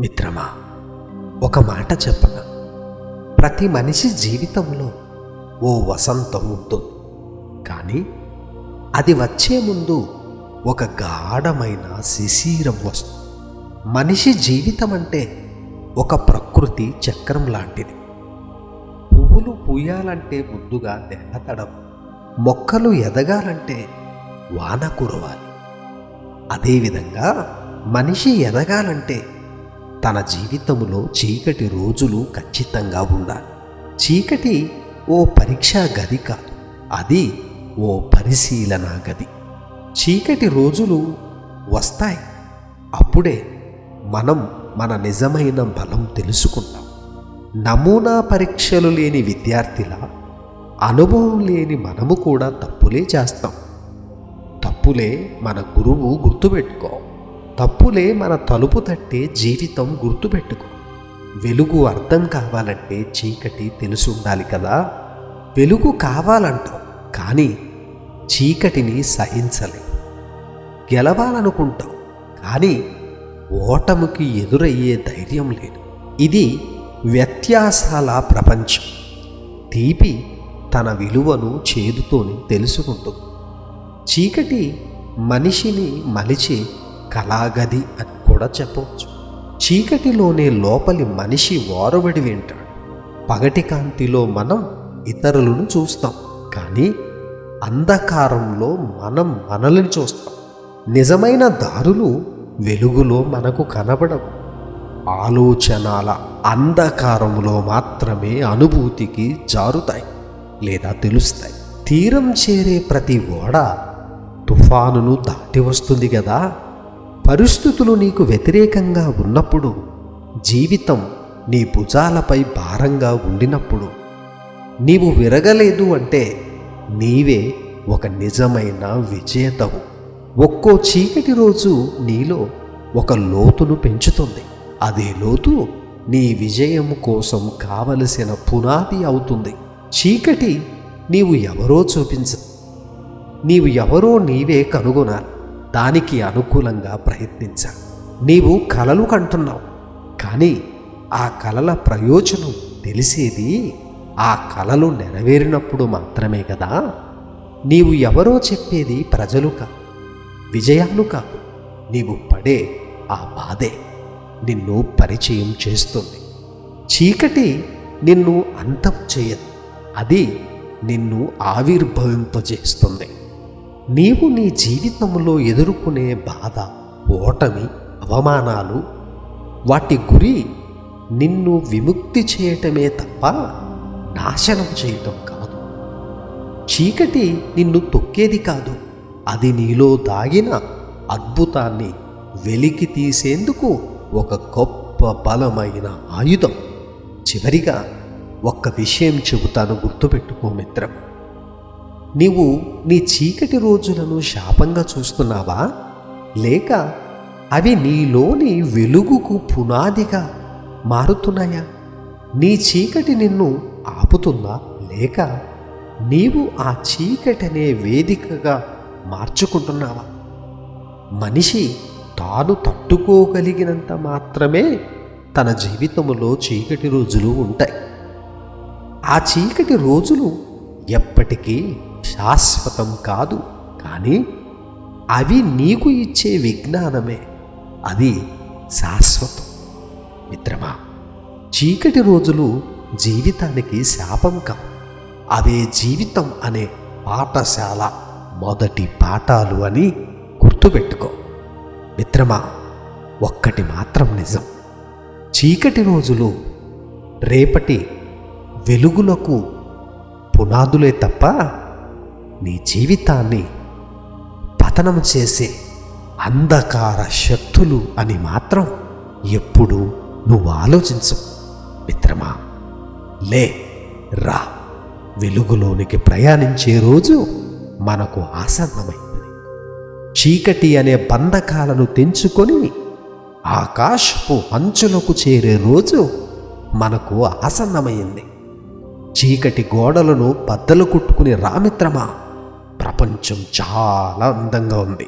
మిత్రమా ఒక మాట చెప్పన? ప్రతి మనిషి జీవితంలో ఓ వసంతం ఉంటుంది. కానీ అది వచ్చే ముందు ఒక గాఢమైన శిశిరం వస్తుంది. మనిషి జీవితం అంటే ఒక ప్రకృతి చక్రం లాంటిది. పువ్వులు పూయాలంటే ముందుగా నెలతడం మొక్కలు ఎదగాలంటే వాన కురవాలి. అదేవిధంగా మనిషి ఎదగాలంటే తన జీవితంలో చీకటి రోజులు ఖచ్చితంగా ఉండాలి. చీకటి ఓ పరీక్షా గది కాదు అది ఓ పరిశీలన గది. చీకటి రోజులు వస్తాయి అప్పుడే మనం మన నిజమైన బలం తెలుసుకుంటాం. నమూనా పరీక్షలు లేని విద్యార్థిలా అనుభవం లేని మనము కూడా తప్పులే చేస్తాం. తప్పులే మన గురువు గుర్తుపెట్టుకో. తప్పులే మన తలుపు తట్టే జీవితం గుర్తుపెట్టుకో. వెలుగు అర్థం కావాలంటే చీకటి తెలుసుండాలి కదా. వెలుగు కావాలంటాం కానీ చీకటిని సహించలేం గెలవాలనుకుంటాం కానీ ఓటముకి ఎదురయ్యే ధైర్యం లేదు. ఇది వ్యత్యాసాల ప్రపంచం. తీపి తన విలువను చేదుతోని తెలుసుకుంటుంది. చీకటి మనిషిని మలిచే కళాగది అని కూడా చెప్పవచ్చు. చీకటిలోనే లోపలి మనిషి వారబడి వింటాడు. పగటి కాంతిలో మనం ఇతరులను చూస్తాం. కానీ అంధకారంలో మనం మనల్ని చూస్తాం. నిజమైన దారులు వెలుగులో మనకు కనబడవు. ఆలోచనల అంధకారంలో మాత్రమే అనుభూతికి జారుతాయి లేదా తెలుస్తాయి. తీరం చేరే ప్రతి ఓడ తుఫానును దాటి వస్తుంది కదా? పరిస్థితులు నీకు వ్యతిరేకంగా ఉన్నప్పుడు జీవితం నీ భుజాలపై భారంగా ఉండినప్పుడు నీవు విరగలేదు అంటే నీవే ఒక నిజమైన విజేతవు. ఒక్కో చీకటి రోజు నీలో ఒక లోతును పెంచుతుంది. అదే లోతు నీ విజయం కోసం కావలసిన పునాది అవుతుంది. చీకటి నీవు ఎవరో చూపించ నీవు ఎవరో నీవే కనుగొనాలి. దానికి అనుకూలంగా ప్రయత్నించాలి నీవు కలలు కంటున్నావు. కానీ ఆ కలల ప్రయోజనం తెలిసేది ఆ కలలు నెరవేరినప్పుడు మాత్రమే కదా. నీవు ఎవరో చెప్పేది ప్రజలు కాదు విజయాలు కాదు. నీవు పడే ఆ బాధే నిన్ను పరిచయం చేస్తుంది. చీకటి నిన్ను అంతం చేయదు. అది నిన్ను ఆవిర్భవింపజేస్తుంది. నీవు నీ జీవితంలో ఎదుర్కొనే బాధ ఓటమి అవమానాలు వాటి గురి నిన్ను విముక్తి చేయటమే తప్ప నాశనం చేయటం కాదు. చీకటి నిన్ను తొక్కేది కాదు. అది నీలో దాగిన అద్భుతాన్ని వెలికి తీసేందుకు ఒక గొప్ప బలమైన ఆయుధం. చివరిగా ఒక్క విషయం చెబుతాను గుర్తుపెట్టుకో మిత్రం నీవు నీ చీకటి రోజులను శాపంగా చూస్తున్నావా? లేక అవి నీలోని వెలుగుకు పునాదిగా మారుతున్నాయా? నీ చీకటి నిన్ను ఆపుతుందా? లేక నీవు ఆ చీకటనే వేదికగా మార్చుకుంటున్నావా? మనిషి తాను తట్టుకోగలిగినంత మాత్రమే తన జీవితంలో చీకటి రోజులు ఉంటాయి. ఆ చీకటి రోజులు ఎప్పటికీ శాశ్వతం కాదు కానీ అవి నీకు ఇచ్చే విజ్ఞానమే. అది శాశ్వతం. మిత్రమా చీకటి రోజులు జీవితానికి శాపం కావు. అవే జీవితం అనే పాఠశాల మొదటి పాఠాలు అని గుర్తుపెట్టుకో. మిత్రమా ఒక్కటి మాత్రం నిజం. చీకటి రోజులు రేపటి వెలుగులకు పునాదులే తప్ప నీ జీవితాన్ని పతనం చేసే అంధకార శక్తులు అని మాత్రం ఎప్పుడు నువ్వు ఆలోచించు. మిత్రమా లే రా. వెలుగులోనికి ప్రయాణించే రోజు మనకు ఆసన్నమైంది. చీకటి అనే బంధకాలను తెంచుకొని ఆకాశపు అంచులకు చేరే రోజు మనకు ఆసన్నమైంది. చీకటి గోడలను బద్దలు కుట్టుకుని రామిత్రమా ప్రపంచం చాలా అందంగా ఉంది.